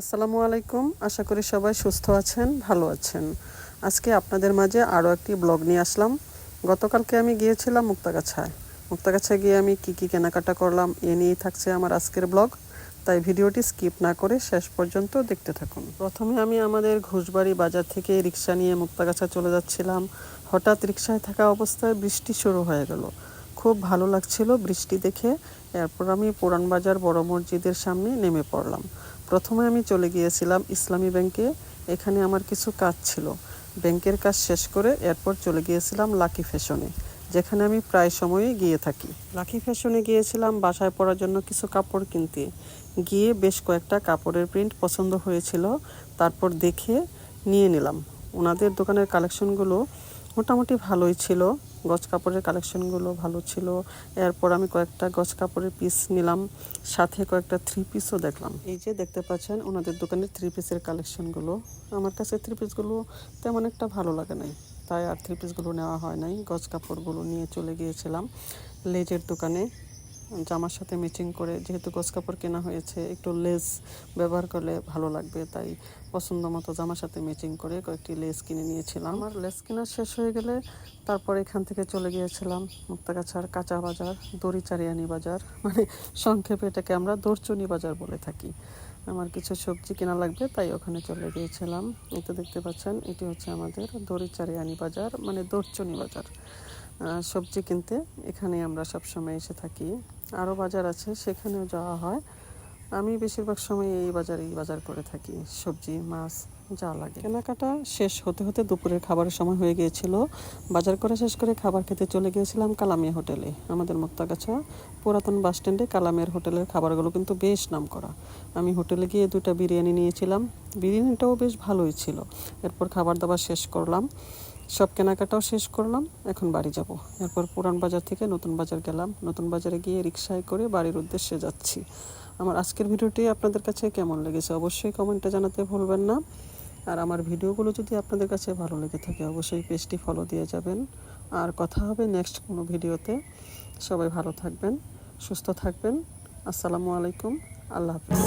আসসালামু আলাইকুম। আশা করি সবাই সুস্থ আছেন, ভালো আছেন। আজকে আপনাদের মাঝে আরও একটি ব্লগ নিয়ে আসলাম। গতকালকে আমি গিয়েছিলাম মুক্তাগাছায়। মুক্তাগাছায় গিয়ে আমি কি কি কেনাকাটা করলাম এ নিয়েই থাকছে আমার আজকের ব্লগ। তাই ভিডিওটি স্কিপ না করে শেষ পর্যন্ত দেখতে থাকুন। প্রথমে আমি আমাদের ঘুষবাড়ি বাজার থেকে রিক্সা নিয়ে মুক্তাগাছা চলে যাচ্ছিলাম। হঠাৎ রিক্সায় থাকা অবস্থায় বৃষ্টি শুরু হয়ে গেল। খুব ভালো লাগছিল বৃষ্টি দেখে। এরপর আমি পুরান বাজার বড় মসজিদের সামনে নেমে পড়লাম। প্রথমে আমি চলে গিয়েছিলাম ইসলামী ব্যাংকে। এখানে আমার কিছু কাজ ছিল। ব্যাংকের কাজ শেষ করে এরপর চলে গিয়েছিলাম লাকি ফ্যাশনে, যেখানে আমি প্রায় সময়ই গিয়ে থাকি। লাকি ফ্যাশনে গিয়েছিলাম বাসায় পরার জন্য কিছু কাপড় কিনতে। গিয়ে বেশ কয়েকটা কাপড়ের প্রিন্ট পছন্দ হয়েছিল, তারপর দেখে নিয়ে নিলাম। ওনাদের দোকানের কালেকশনগুলো মোটামুটি ভালোই ছিল। গজ কাপড়ের কালেকশনগুলো ভালো ছিল। এরপর আমি কয়েকটা গজ কাপড়ের পিস নিলাম। সাথে কয়েকটা থ্রি পিসও দেখলাম। এই যে দেখতে পাচ্ছেন, ওনাদের দোকানের থ্রি পিসের কালেকশনগুলো আমার কাছে থ্রি পিসগুলো তেমন একটা ভালো লাগে নাই। তাই আর থ্রি পিসগুলো নেওয়া হয় নাই। গজ কাপড়গুলো নিয়ে চলে গিয়েছিলাম লেজের দোকানে। জামার সাথে ম্যাচিং করে, যেহেতু গজ কাপড় কেনা হয়েছে, একটু লেস ব্যবহার করলে ভালো লাগবে, তাই পছন্দ মতো জামার সাথে ম্যাচিং করে কয়েকটি লেস কিনে নিয়েছিলাম। আমার লেস কেনা শেষ হয়ে গেলে তারপর এখান থেকে চলে গিয়েছিলাম মুক্তাগাছার কাঁচা বাজার দড়ি চারিয়ানি বাজার মানে সংক্ষেপে এটাকে আমরা দরচুনি বাজার বলে থাকি। আমার কিছু সবজি কেনা লাগবে, তাই ওখানে চলে গিয়েছিলাম। তো দেখতে পাচ্ছেন, এটি হচ্ছে আমাদের দড়ি চারিয়ানি বাজার মানে দরচুনি বাজার। সবজি কিনতে এখানে আমরা সব সময় এসে থাকি। আরও বাজার আছে, সেখানেও যাওয়া হয়। আমি বেশিরভাগ সময় এই বাজারেই বাজার করে থাকি, সবজি, মাছ, যা লাগে। কেনাকাটা শেষ হতে হতে দুপুরের খাবারের সময় হয়ে গিয়েছিল। বাজার করে শেষ করে খাবার খেতে চলে গিয়েছিলাম কালামিয়া হোটেলে। আমাদের মুক্তাগাছা পুরাতন বাস স্ট্যান্ডে কালামিয়ার হোটেলের খাবারগুলো কিন্তু বেশ নাম করা আমি হোটেলে গিয়ে দুটা বিরিয়ানি নিয়েছিলাম। বিরিয়ানিটাও বেশ ভালোই ছিল। এরপর খাবার দাবার শেষ করলাম। সব কেনাকাটাও শেষ করলাম, এখন বাড়ি যাব। এরপর পুরান বাজার থেকে নতুন বাজার গেলাম। নতুন বাজারে গিয়ে রিক্সায় করে বাড়ির উদ্দেশ্যে যাচ্ছি। আমার আজকের ভিডিওটি আপনাদের কাছে কেমন লেগেছে অবশ্যই কমেন্টে জানাতে ভুলবেন না। আর আমার ভিডিওগুলো যদি আপনাদের কাছে ভালো লেগে থাকে, অবশ্যই পেজটি ফলো দিয়ে যাবেন। আর কথা হবে নেক্সট কোনো ভিডিওতে। সবাই ভালো থাকবেন, সুস্থ থাকবেন। আসসালামু আলাইকুম, আল্লাহ হাফিজ।